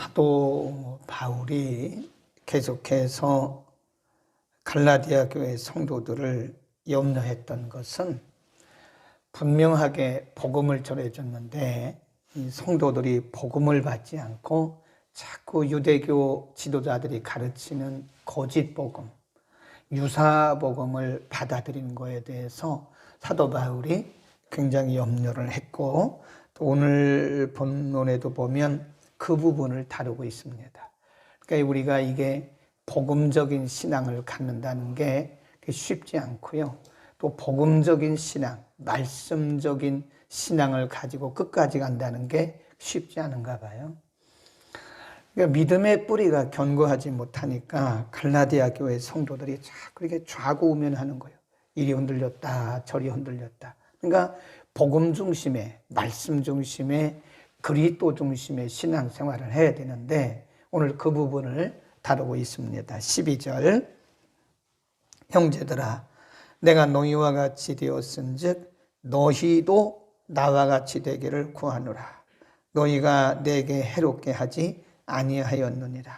사도 바울이 계속해서 갈라디아 교회 성도들을 염려했던 것은 분명하게 복음을 전해줬는데 이 성도들이 복음을 받지 않고 자꾸 유대교 지도자들이 가르치는 거짓 복음, 유사 복음을 받아들이는 것에 대해서 사도 바울이 굉장히 염려를 했고 또 오늘 본문에도 보면 그 부분을 다루고 있습니다. 그러니까 우리가 이게 복음적인 신앙을 갖는다는 게 쉽지 않고요. 또 복음적인 신앙, 말씀적인 신앙을 가지고 끝까지 간다는 게 쉽지 않은가 봐요. 그러니까 믿음의 뿌리가 견고하지 못하니까 갈라디아 교회 성도들이 자꾸 이렇게 좌고우면하는 거예요. 이리 흔들렸다, 저리 흔들렸다. 그러니까 복음 중심의 말씀 중심의 그리스도 중심의 신앙생활을 해야 되는데 오늘 그 부분을 다루고 있습니다. 12절 형제들아 내가 너희와 같이 되었은즉 너희도 나와 같이 되기를 구하노라. 너희가 내게 해롭게 하지 아니하였느니라.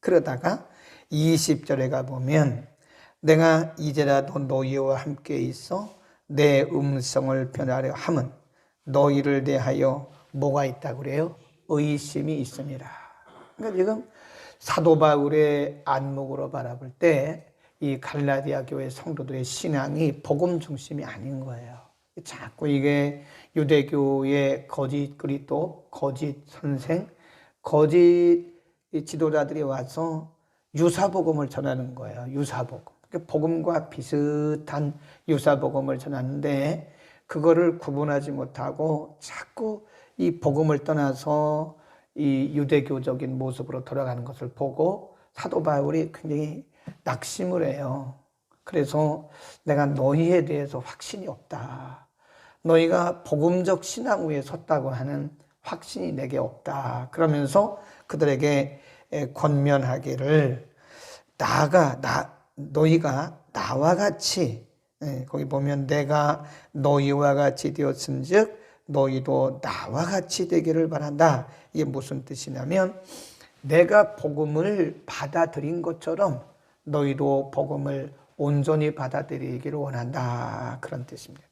그러다가 20절에 가 보면 내가 이제라도 너희와 함께 있어 내 음성을 변하려 함은 너희를 대하여 뭐가 있다 그래요? 의심이 있습니다. 그러니까 지금 사도 바울의 안목으로 바라볼 때 이 갈라디아 교회 성도들의 신앙이 복음 중심이 아닌 거예요. 자꾸 이게 유대교의 거짓 그리스도, 거짓 선생, 거짓 지도자들이 와서 유사복음을 전하는 거예요. 유사복음. 그러니까 복음과 비슷한 유사복음을 전하는데 그거를 구분하지 못하고 자꾸 이 복음을 떠나서 이 유대교적인 모습으로 돌아가는 것을 보고 사도 바울이 굉장히 낙심을 해요. 그래서 내가 너희에 대해서 확신이 없다. 너희가 복음적 신앙 위에 섰다고 하는 확신이 내게 없다. 그러면서 그들에게 권면하기를 나가 나 너희가 나와 같이 거기 보면 내가 너희와 같이 되었은즉 너희도 나와 같이 되기를 바란다. 이게 무슨 뜻이냐면 내가 복음을 받아들인 것처럼 너희도 복음을 온전히 받아들이기를 원한다. 그런 뜻입니다.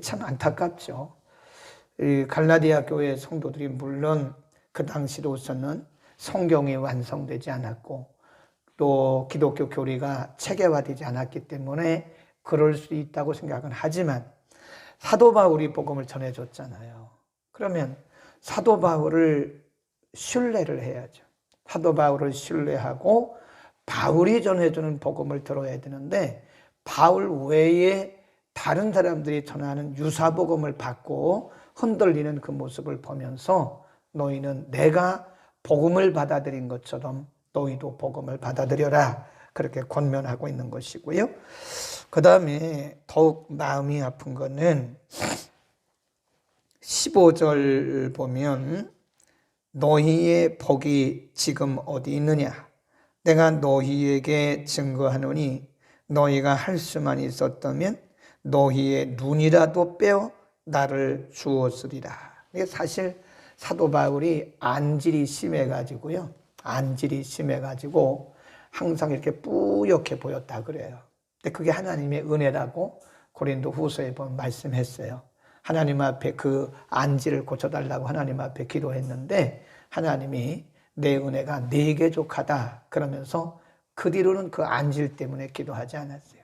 참 안타깝죠. 갈라디아 교회 성도들이 물론 그 당시로서는 성경이 완성되지 않았고 또 기독교 교리가 체계화되지 않았기 때문에 그럴 수 있다고 생각은 하지만 사도 바울이 복음을 전해줬잖아요. 그러면 사도 바울을 신뢰를 해야죠. 사도 바울을 신뢰하고 바울이 전해주는 복음을 들어야 되는데 바울 외에 다른 사람들이 전하는 유사 복음을 받고 흔들리는 그 모습을 보면서 너희는 내가 복음을 받아들인 것처럼 너희도 복음을 받아들여라 그렇게 권면하고 있는 것이고요. 그 다음에 더욱 마음이 아픈 거는 15절 보면 너희의 복이 지금 어디 있느냐? 내가 너희에게 증거하노니 너희가 할 수만 있었다면 너희의 눈이라도 빼어 나를 주었으리라. 사실 사도 바울이 안질이 심해가지고요. 안질이 심해가지고 항상 이렇게 뿌옇게 보였다 그래요. 근데 그게 하나님의 은혜라고 고린도 후서에 보면 말씀했어요. 하나님 앞에 그 안지를 고쳐달라고 하나님 앞에 기도했는데 하나님이 내 은혜가 네게 족하다 그러면서 그 뒤로는 그 안질 때문에 기도하지 않았어요.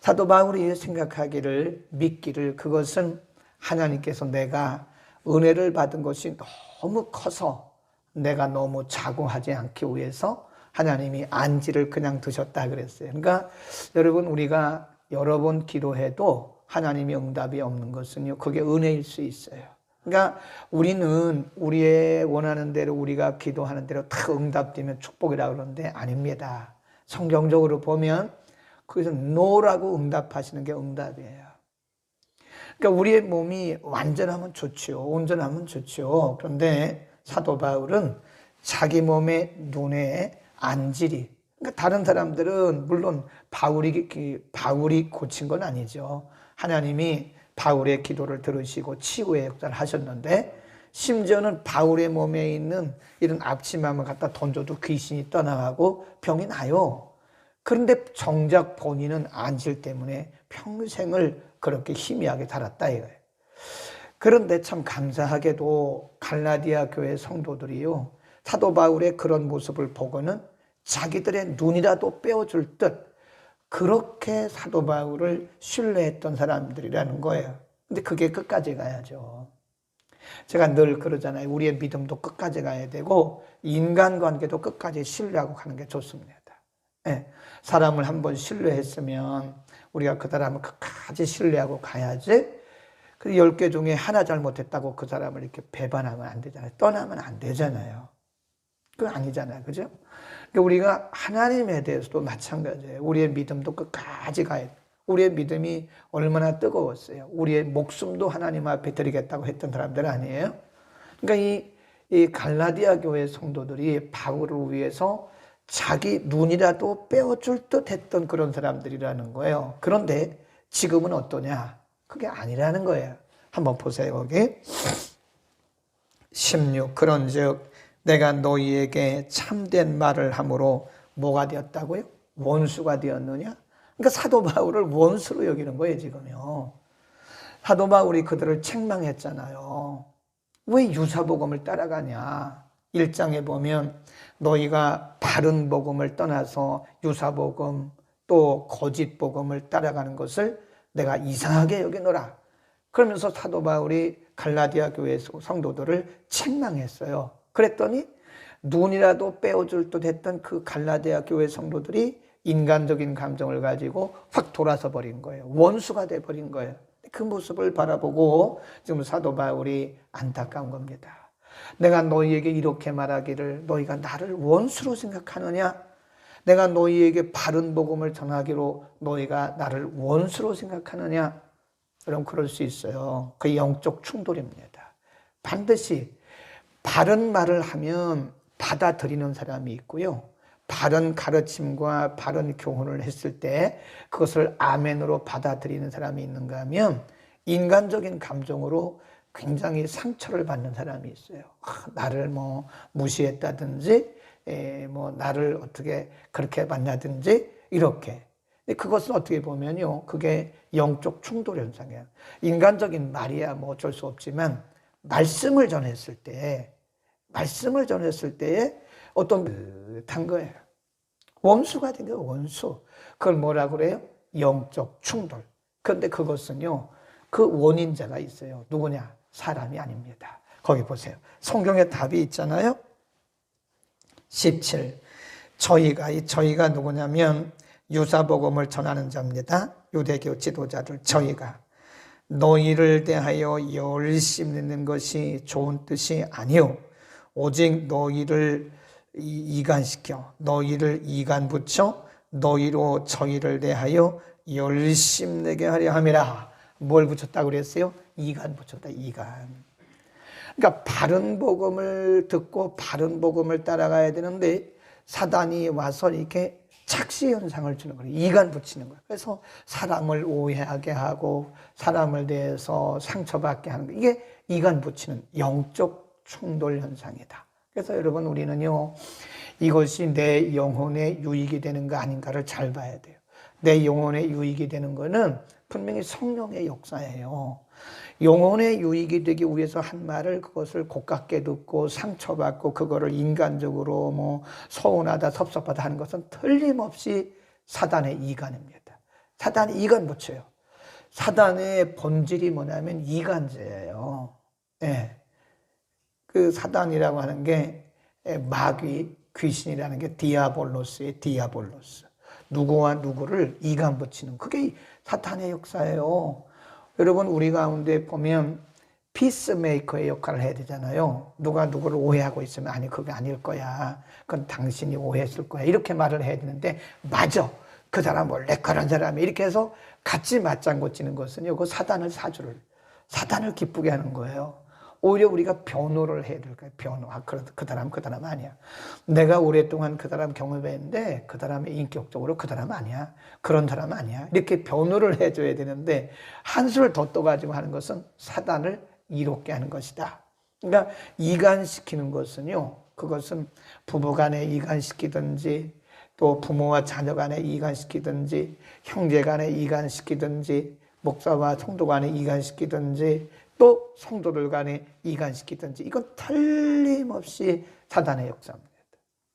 사도 바울이 생각하기를 믿기를 그것은 하나님께서 내가 은혜를 받은 것이 너무 커서 내가 너무 자고하지 않기 위해서 하나님이 안지를 그냥 드셨다 그랬어요. 그러니까 여러분 우리가 여러 번 기도해도 하나님이 응답이 없는 것은요. 그게 은혜일 수 있어요. 그러니까 우리는 우리의 원하는 대로 우리가 기도하는 대로 다 응답되면 축복이라 그러는데 아닙니다. 성경적으로 보면 거기서 노라고 응답하시는 게 응답이에요. 그러니까 우리의 몸이 완전하면 좋지요. 온전하면 좋지요. 그런데 사도 바울은 자기 몸의 눈에 안질이 그러니까 다른 사람들은 물론 바울이 바울이 고친 건 아니죠. 하나님이 바울의 기도를 들으시고 치유의 역사를 하셨는데 심지어는 바울의 몸에 있는 이런 앞치마만 갖다 던져도 귀신이 떠나가고 병이 나요. 그런데 정작 본인은 안질 때문에 평생을 그렇게 희미하게 살았다 이거예요. 그런데 참 감사하게도 갈라디아 교회 성도들이요. 사도 바울의 그런 모습을 보고는 자기들의 눈이라도 빼어줄 듯 그렇게 사도 바울을 신뢰했던 사람들이라는 거예요. 근데 그게 끝까지 가야죠. 제가 늘 그러잖아요. 우리의 믿음도 끝까지 가야 되고 인간관계도 끝까지 신뢰하고 가는 게 좋습니다. 예, 사람을 한번 신뢰했으면 우리가 그 사람을 끝까지 신뢰하고 가야지 그 10개 중에 하나 잘못했다고 그 사람을 이렇게 배반하면 안 되잖아요. 떠나면 안 되잖아요. 그건 아니잖아요. 그죠? 그러니까 우리가 하나님에 대해서도 마찬가지예요. 우리의 믿음도 끝까지 가야 돼. 우리의 믿음이 얼마나 뜨거웠어요. 우리의 목숨도 하나님 앞에 드리겠다고 했던 사람들 아니에요? 그러니까 이, 이 갈라디아 교회 성도들이 바울을 위해서 자기 눈이라도 빼어줄 듯 했던 그런 사람들이라는 거예요. 그런데 지금은 어떠냐? 그게 아니라는 거예요. 한번 보세요, 거기. 16. 그런 즉, 내가 너희에게 참된 말을 함으로 뭐가 되었다고요? 원수가 되었느냐? 그러니까 사도 바울을 원수로 여기는 거예요, 지금요. 사도 바울이 그들을 책망했잖아요. 왜 유사복음을 따라가냐? 1장에 보면 너희가 바른 복음을 떠나서 유사복음 또 거짓 복음을 따라가는 것을 내가 이상하게 여기노라. 그러면서 사도 바울이 갈라디아 교회 성도들을 책망했어요. 그랬더니 눈이라도 빼어줄 듯 했던 그 갈라디아 교회 성도들이 인간적인 감정을 가지고 확 돌아서 버린 거예요. 원수가 돼 버린 거예요. 그 모습을 바라보고 지금 사도 바울이 안타까운 겁니다. 내가 너희에게 이렇게 말하기를 너희가 나를 원수로 생각하느냐? 내가 너희에게 바른 복음을 전하기로 너희가 나를 원수로 생각하느냐? 그럼 그럴 수 있어요. 그 영적 충돌입니다. 반드시 바른 말을 하면 받아들이는 사람이 있고요. 바른 가르침과 바른 교훈을 했을 때 그것을 아멘으로 받아들이는 사람이 있는가 하면 인간적인 감정으로 굉장히 상처를 받는 사람이 있어요. 아, 나를 뭐 무시했다든지, 에, 뭐 나를 어떻게 그렇게 만나든지 이렇게. 그것은 어떻게 보면요, 그게 영적 충돌 현상이에요. 인간적인 말이야 뭐 어쩔 수 없지만 말씀을 전했을 때, 말씀을 전했을 때에 어떤 듯한 거예요. 원수가 된 거예요, 원수. 그걸 뭐라 그래요? 영적 충돌. 그런데 그것은요, 그 원인자가 있어요. 누구냐? 사람이 아닙니다. 거기 보세요. 성경에 답이 있잖아요. 17. 저희가, 이 저희가 누구냐면 유사복음을 전하는 자입니다. 유대교 지도자들 저희가 너희를 대하여 열심히 내는 것이 좋은 뜻이 아니요 오직 너희를 이간시켜 너희를 이간 붙여 너희로 저희를 대하여 열심 내게 하려 함이라. 뭘 붙였다고 그랬어요? 이간 붙였다 이간. 그러니까 바른 복음을 듣고 바른 복음을 따라가야 되는데 사단이 와서 이렇게 착시 현상을 주는 거예요. 이간 붙이는 거예요. 그래서 사람을 오해하게 하고 사람을 대해서 상처받게 하는 거. 이게 이간 붙이는 영적 충돌 현상이다. 그래서 여러분 우리는요. 이것이 내 영혼의 유익이 되는 거 아닌가를 잘 봐야 돼요. 내 영혼의 유익이 되는 거는 분명히 성령의 역사예요. 영혼의 유익이 되기 위해서 한 말을 그것을 고깝게 듣고 상처받고 그거를 인간적으로 뭐 서운하다 섭섭하다 하는 것은 틀림없이 사단의 이간입니다. 사단이 이간 붙여요. 사단의 본질이 뭐냐면 이간제예요. 예. 그 사단이라고 하는 게 마귀, 귀신이라는 게 디아볼로스의 디아볼로스. 누구와 누구를 이간 붙이는 그게 사탄의 역사예요. 여러분 우리 가운데 보면 피스메이커의 역할을 해야 되잖아요. 누가 누구를 오해하고 있으면 아니 그게 아닐 거야. 그건 당신이 오해했을 거야. 이렇게 말을 해야 되는데 맞아. 그 사람 원래 그런 사람이 이렇게 해서 같이 맞장구 치는 것은요. 그 사단을 사주를 사단을 기쁘게 하는 거예요. 오히려 우리가 변호를 해야 될 거예요. 변호. 아, 그, 그 사람, 그 사람 아니야. 내가 오랫동안 그 사람 경험했는데 그 사람이 인격적으로 그 사람 아니야. 그런 사람 아니야. 이렇게 변호를 해줘야 되는데 한술 더 떠가지고 하는 것은 사단을 이롭게 하는 것이다. 그러니까 이간시키는 것은요. 그것은 부부 간에 이간시키든지 또 부모와 자녀 간에 이간시키든지 형제 간에 이간시키든지 목사와 성도 간에 이간시키든지 또 성도들 간에 이간시키든지 이건 틀림없이 사단의 역사입니다.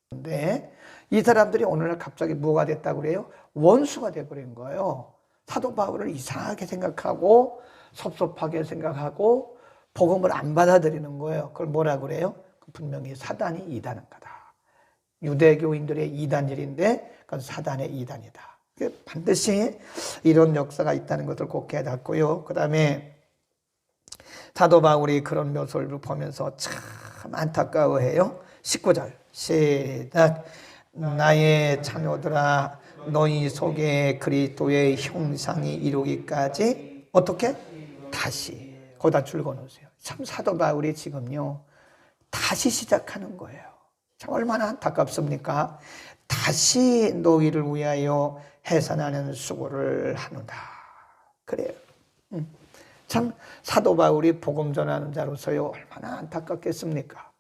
근데 이 사람들이 오늘날 갑자기 뭐가 됐다고 그래요? 원수가 돼버린 거예요. 사도 바울을 이상하게 생각하고 섭섭하게 생각하고 복음을 안 받아들이는 거예요. 그걸 뭐라 그래요? 분명히 사단이 이단한 거다. 유대교인들의 이단일인데 그건 사단의 이단이다. 반드시 이런 역사가 있다는 것을 꼭 깨닫고요. 그 다음에 사도 바울이 그런 묘소를 보면서 참 안타까워해요. 19절 시작 나의 자녀들아 너희 속에 그리스도의 형상이 이루기까지 어떻게 다시 거다 줄거 놓으세요. 참 사도 바울이 지금요 다시 시작하는 거예요. 참 얼마나 안타깝습니까? 다시 너희를 위하여 해산하는 수고를 하노다. 그래요. 음. 참 사도 바울이 복음 전하는 자로서요 얼마나 안타깝겠습니까?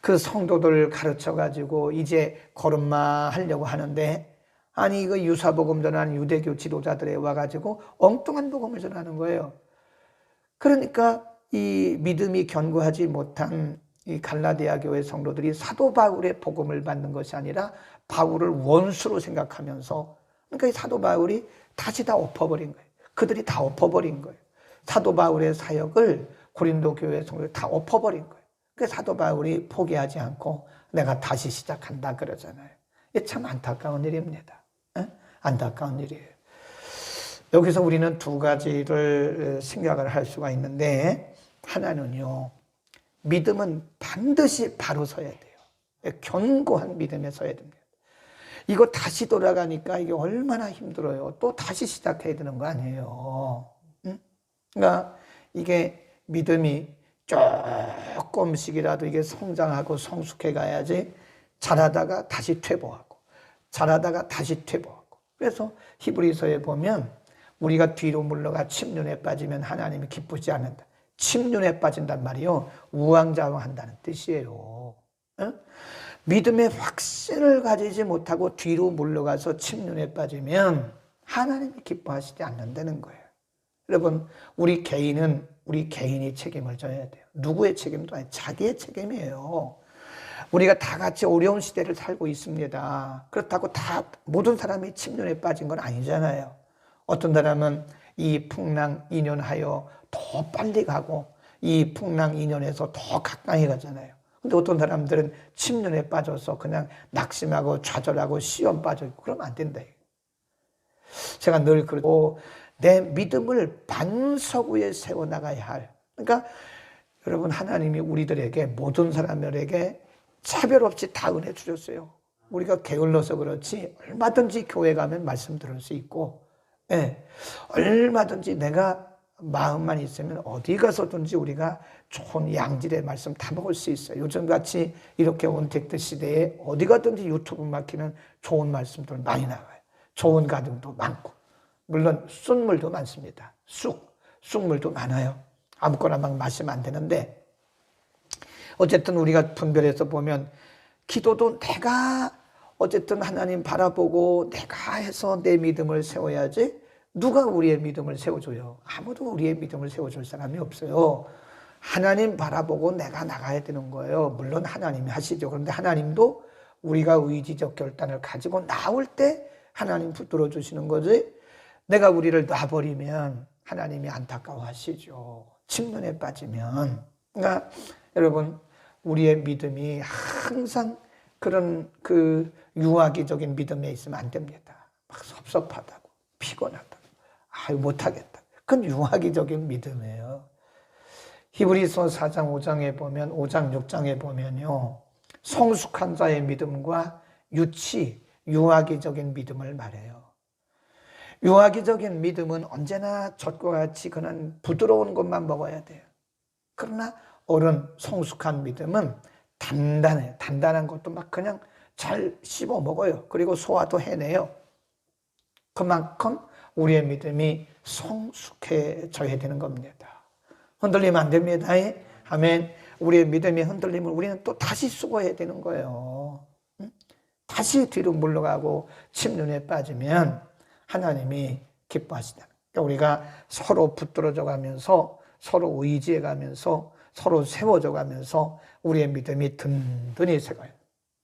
그 성도들 가르쳐 가지고 이제 걸음마 하려고 하는데 아니 이거 유사 복음 전하는 유대교 지도자들에 와 가지고 엉뚱한 복음을 전하는 거예요. 그러니까 이 믿음이 견고하지 못한 이 갈라디아 교회 성도들이 사도 바울의 복음을 받는 것이 아니라 바울을 원수로 생각하면서 그러니까 이 사도 바울이 다시 다 엎어버린 거예요. 그들이 다 엎어버린 거예요. 사도 바울의 사역을 고린도 교회 성도들 다 엎어버린 거예요. 그 사도 바울이 포기하지 않고 내가 다시 시작한다 그러잖아요. 참 안타까운 일입니다. 에? 안타까운 일이에요. 여기서 우리는 두 가지를 생각을 할 수가 있는데 하나는요. 믿음은 반드시 바로 서야 돼요. 견고한 믿음에 서야 됩니다. 이거 다시 돌아가니까 이게 얼마나 힘들어요. 또 다시 시작해야 되는 거 아니에요. 응? 그러니까 이게 믿음이 조금씩이라도 이게 성장하고 성숙해 가야지 잘하다가 다시 퇴보하고 잘하다가 다시 퇴보하고 그래서 히브리서에 보면 우리가 뒤로 물러가 침륜에 빠지면 하나님이 기쁘지 않는다. 침륜에 빠진단 말이요. 우왕좌왕한다는 뜻이에요. 응? 믿음의 확신을 가지지 못하고 뒤로 물러가서 침륜에 빠지면 하나님이 기뻐하시지 않는다는 거예요. 여러분, 우리 개인은 우리 개인이 책임을 져야 돼요. 누구의 책임도 아니고 자기의 책임이에요. 우리가 다 같이 어려운 시대를 살고 있습니다. 그렇다고 다 모든 사람이 침륜에 빠진 건 아니잖아요. 어떤 사람은 이 풍랑 인연하여 더 빨리 가고 이 풍랑 인연에서 더 가까이 가잖아요. 근데 어떤 사람들은 침륜에 빠져서 그냥 낙심하고 좌절하고 시험 빠져 있고 그러면 안 된다. 제가 늘 그러고 내 믿음을 반석 위에 세워 나가야 할. 그러니까 여러분 하나님이 우리들에게 모든 사람들에게 차별 없이 다 은혜 주셨어요. 우리가 게을러서 그렇지 얼마든지 교회 가면 말씀 들을 수 있고, 예, 얼마든지 내가 마음만 있으면 어디 가서든지 우리가 좋은 양질의 말씀 다 먹을 수 있어요. 요즘 같이 이렇게 온택트 시대에 어디 가든지 유튜브 막히는 좋은 말씀들 많이 나와요. 좋은 가정도 많고. 물론 쑥물도 많습니다. 쑥, 쑥물도 많아요. 아무거나 막 마시면 안 되는데 어쨌든 우리가 분별해서 보면 기도도 내가 어쨌든 하나님 바라보고 내가 해서 내 믿음을 세워야지 누가 우리의 믿음을 세워줘요? 아무도 우리의 믿음을 세워줄 사람이 없어요. 하나님 바라보고 내가 나가야 되는 거예요. 물론 하나님이 하시죠. 그런데 하나님도 우리가 의지적 결단을 가지고 나올 때 하나님 붙들어 주시는 거지. 내가 우리를 놔버리면 하나님이 안타까워 하시죠. 침륜에 빠지면. 그러니까 여러분, 우리의 믿음이 항상 그런 그 유아기적인 믿음에 있으면 안 됩니다. 막 섭섭하다고, 피곤하다고, 아유, 못하겠다. 그건 유아기적인 믿음이에요. 히브리서 4장 5장에 보면 5장 6장에 보면요. 성숙한 자의 믿음과 유치, 유아기적인 믿음을 말해요. 유아기적인 믿음은 언제나 젖과 같이 그는 부드러운 것만 먹어야 돼요. 그러나 어른 성숙한 믿음은 단단해. 단단한 것도 막 그냥 잘 씹어 먹어요. 그리고 소화도 해내요. 그만큼 우리의 믿음이 성숙해져야 되는 겁니다. 흔들리면 안 됩니다. 아멘. 우리의 믿음이 흔들리면 우리는 또 다시 수고해야 되는 거예요. 응? 다시 뒤로 물러가고 침륜에 빠지면 하나님이 기뻐하시다. 그러니까 우리가 서로 붙들어져 가면서 서로 의지해 가면서 서로 세워져 가면서 우리의 믿음이 든든히 세가요.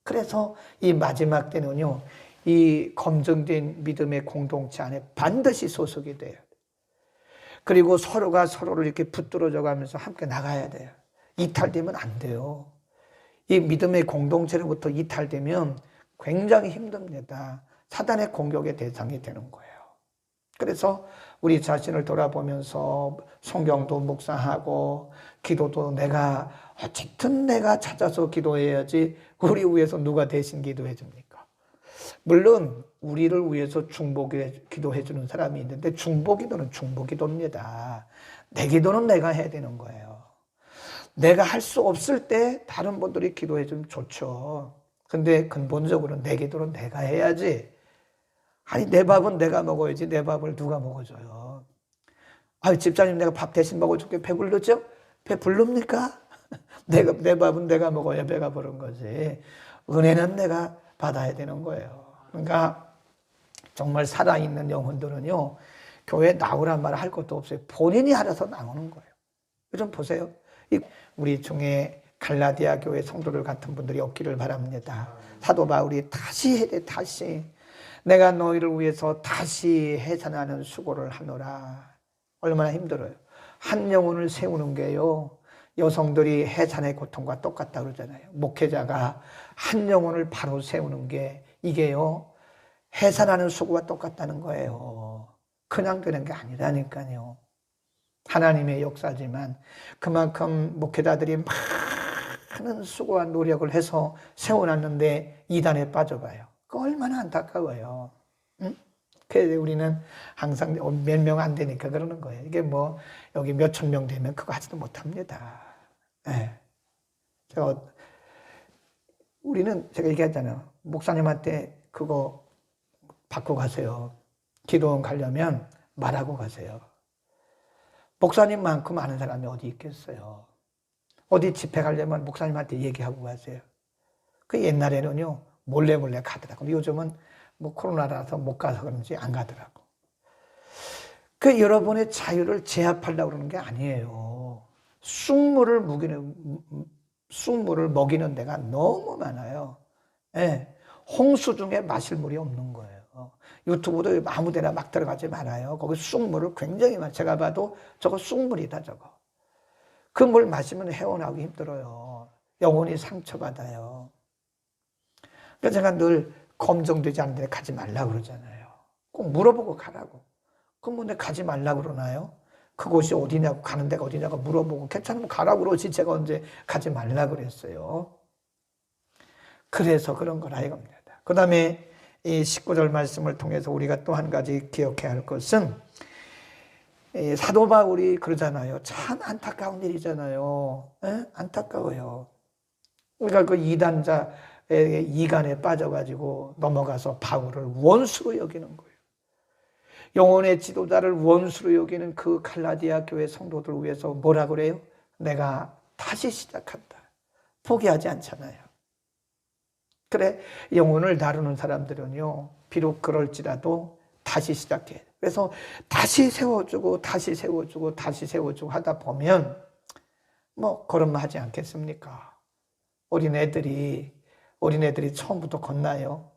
그래서 이 마지막 때는요, 이 검증된 믿음의 공동체 안에 반드시 소속이 돼요. 그리고 서로가 서로를 이렇게 붙들어져 가면서 함께 나가야 돼요. 이탈되면 안 돼요. 이 믿음의 공동체로부터 이탈되면 굉장히 힘듭니다. 사단의 공격의 대상이 되는 거예요. 그래서 우리 자신을 돌아보면서 성경도 묵상하고 기도도 내가 어쨌든 내가 찾아서 기도해야지 우리 위해서 누가 대신 기도해 줍니까? 물론 우리를 위해서 중보에 기도해 주는 사람이 있는데 중보 기도는 중보 기도입니다. 내 기도는 내가 해야 되는 거예요. 내가 할 수 없을 때 다른 분들이 기도해 주면 좋죠. 근데 근본적으로 내 기도는 내가 해야지. 아니 내 밥은 내가 먹어야지 내 밥을 누가 먹어줘요. 아 집사님 내가 밥 대신 먹어줄게 배불르죠? 배불릅니까? 내가 내 밥은 내가 먹어야 배가 부른 거지. 은혜는 내가 받아야 되는 거예요. 그러니까 정말 살아있는 영혼들은요 교회 나오란 말을 할 것도 없어요. 본인이 알아서 나오는 거예요. 좀 보세요. 우리 중에 갈라디아 교회 성도들 같은 분들이 없기를 바랍니다. 사도 바울이 다시 돼, 다시. 내가 너희를 위해서 다시 해산하는 수고를 하노라. 얼마나 힘들어요. 한 영혼을 세우는 게요. 여성들이 해산의 고통과 똑같다 그러잖아요. 목회자가 한 영혼을 바로 세우는 게 이게요. 해산하는 수고와 똑같다는 거예요. 그냥 되는 게 아니라니까요. 하나님의 역사지만 그만큼 목회자들이 많은 수고와 노력을 해서 세워놨는데 이단에 빠져봐요. 그 얼마나 안타까워요. 응? 그래서 우리는 항상 몇 명 안 되니까 그러는 거예요. 이게 뭐 여기 몇 천 명 되면 그거 하지도 못합니다. 네. 제가 우리는 제가 얘기했잖아요. 목사님한테 그거 받고 가세요. 기도원 가려면 말하고 가세요. 목사님만큼 아는 사람이 어디 있겠어요. 어디 집회 가려면 목사님한테 얘기하고 가세요. 그 옛날에는요, 몰래 몰래 가더라고. 요즘은 뭐 코로나라서 못 가서 그런지 안 가더라고. 그 여러분의 자유를 제압하려고 그러는 게 아니에요. 쑥물을 먹이는, 쑥물을 먹이는 데가 너무 많아요. 예. 홍수 중에 마실 물이 없는 거예요. 유튜브도 아무 데나 막 들어가지 말아요. 거기 쑥물을 굉장히 많이, 제가 봐도 저거 쑥물이다, 저거. 그 물 마시면 헤어나기 힘들어요. 영혼이 상처받아요. 그래서 제가 늘 검증되지 않는 데 가지 말라 그러잖아요. 꼭 물어보고 가라고. 그럼 뭐 가지 말라 그러나요? 그곳이 어디냐고 가는 데가 어디냐고 물어보고 괜찮으면 가라고 그러지 제가 언제 가지 말라 그랬어요. 그래서 그런 거라 이겁니다. 그 다음에 이 19절 말씀을 통해서 우리가 또 한 가지 기억해야 할 것은 사도 바울이 그러잖아요. 참 안타까운 일이잖아요. 에? 안타까워요. 우리가 그 이단자의 이간에 빠져가지고 넘어가서 바울을 원수로 여기는 거예요. 영혼의 지도자를 원수로 여기는 그 갈라디아 교회 성도들 위해서 뭐라 그래요? 내가 다시 시작한다. 포기하지 않잖아요. 그래, 영혼을 다루는 사람들은요, 비록 그럴지라도 다시 시작해. 그래서 다시 세워주고, 다시 세워주고, 다시 세워주고 하다 보면, 뭐, 걸음하지 않겠습니까? 어린 애들이, 어린애들이 처음부터 걷나요?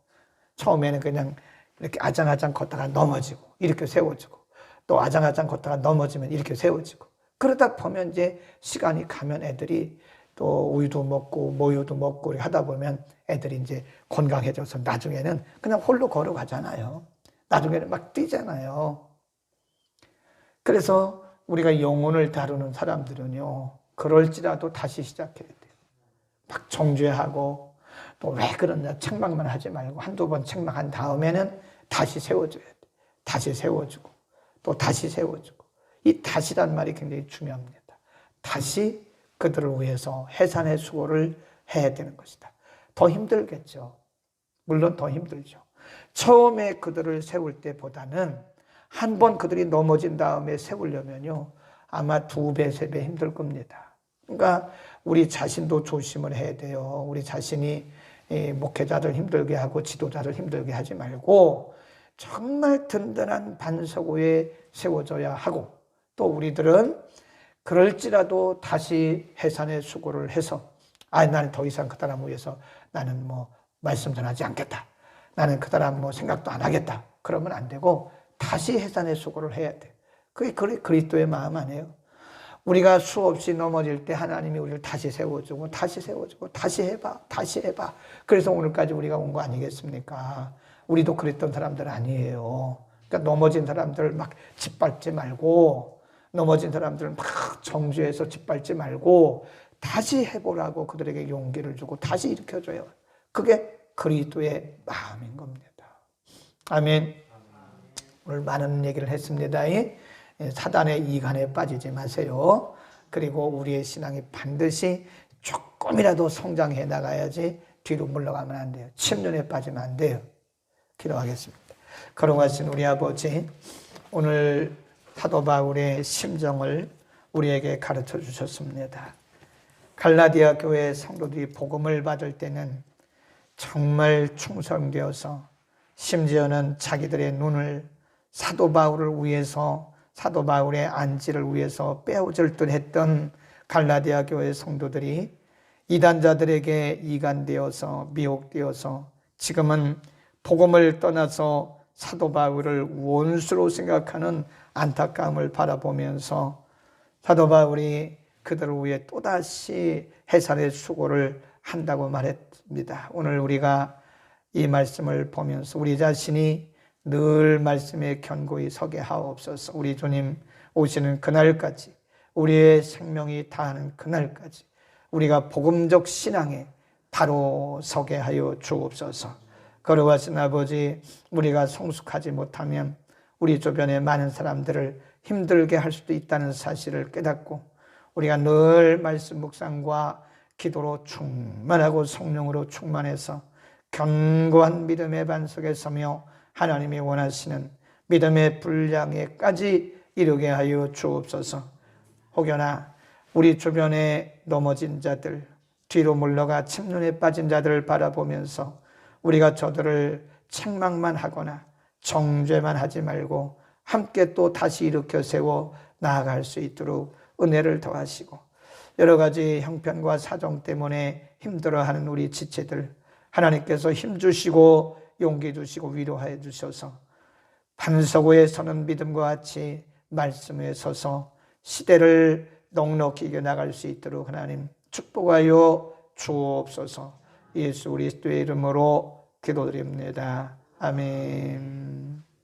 처음에는 그냥 이렇게 아장아장 걷다가 넘어지고, 이렇게 세워주고, 또 아장아장 걷다가 넘어지면 이렇게 세워지고, 그러다 보면 이제 시간이 가면 애들이 또 우유도 먹고 모유도 먹고 하다 보면 애들이 이제 건강해져서 나중에는 그냥 홀로 걸어가잖아요. 나중에는 막 뛰잖아요. 그래서 우리가 영혼을 다루는 사람들은요, 그럴지라도 다시 시작해야 돼요. 막 정죄하고 또 왜 그러냐 책망만 하지 말고 한두 번 책망한 다음에는 다시 세워줘야 돼. 다시 세워주고 또 다시 세워주고 이 다시란 말이 굉장히 중요합니다. 다시 그들을 위해서 해산의 수고를 해야 되는 것이다. 더 힘들겠죠. 물론 더 힘들죠. 처음에 그들을 세울 때보다는 한 번 그들이 넘어진 다음에 세우려면요. 아마 두 배, 세 배 힘들 겁니다. 그러니까 우리 자신도 조심을 해야 돼요. 우리 자신이 이 목회자들 힘들게 하고 지도자들 힘들게 하지 말고 정말 든든한 반석 위에 세워져야 하고 또 우리들은 그럴지라도 다시 해산의 수고를 해서 아 나는 더 이상 그 사람 위해서 나는 뭐 말씀 전하지 않겠다. 나는 그 사람 뭐 생각도 안 하겠다. 그러면 안 되고 다시 해산의 수고를 해야 돼. 그게 그리- 그리스도의 마음 아니에요. 우리가 수없이 넘어질 때 하나님이 우리를 다시 세워주고 다시 세워주고 다시 해봐 다시 해봐. 그래서 오늘까지 우리가 온 거 아니겠습니까? 우리도 그랬던 사람들 아니에요. 그러니까 넘어진 사람들 막 짓밟지 말고 넘어진 사람들 막 정죄해서 짓밟지 말고 다시 해보라고 그들에게 용기를 주고 다시 일으켜줘요. 그게 그리스도의 마음인 겁니다. 아멘. 오늘 많은 얘기를 했습니다. 이 사단의 이간에 빠지지 마세요. 그리고 우리의 신앙이 반드시 조금이라도 성장해 나가야지 뒤로 물러가면 안 돼요. 침륜에 빠지면 안 돼요. 기도하겠습니다. 걸어가신 우리 아버지, 오늘 사도 바울의 심정을 우리에게 가르쳐 주셨습니다. 갈라디아 교회 성도들이 복음을 받을 때는 정말 충성되어서 심지어는 자기들의 눈을 사도 바울을 위해서 사도 바울의 안지를 위해서 빼앗을 듯 했던 갈라디아 교회 성도들이 이단자들에게 이간되어서 미혹되어서 지금은 복음을 떠나서 사도 바울을 원수로 생각하는 안타까움을 바라보면서 사도 바울이 그들을 위해 또다시 해산의 수고를 한다고 말했습니다. 오늘 우리가 이 말씀을 보면서 우리 자신이 늘 말씀에 견고히 서게 하옵소서. 우리 주님 오시는 그날까지 우리의 생명이 다하는 그날까지 우리가 복음적 신앙에 바로 서게 하여 주옵소서. 걸어가신 아버지 우리가 성숙하지 못하면 우리 주변의 많은 사람들을 힘들게 할 수도 있다는 사실을 깨닫고 우리가 늘 말씀 묵상과 기도로 충만하고 성령으로 충만해서 견고한 믿음의 반석에 서며 하나님이 원하시는 믿음의 분량에까지 이르게 하여 주옵소서. 혹여나 우리 주변에 넘어진 자들, 뒤로 물러가 침륜에 빠진 자들을 바라보면서 우리가 저들을 책망만 하거나 정죄만 하지 말고 함께 또 다시 일으켜 세워 나아갈 수 있도록 은혜를 더하시고 여러 가지 형편과 사정 때문에 힘들어하는 우리 지체들 하나님께서 힘 주시고 용기 주시고 위로하여 주셔서 반석 위에 서는 믿음과 같이 말씀 위에 서서 시대를 넉넉히 이겨나갈 수 있도록 하나님 축복하여 주옵소서 예수 그리스도의 이름으로 기도드립니다. 아멘.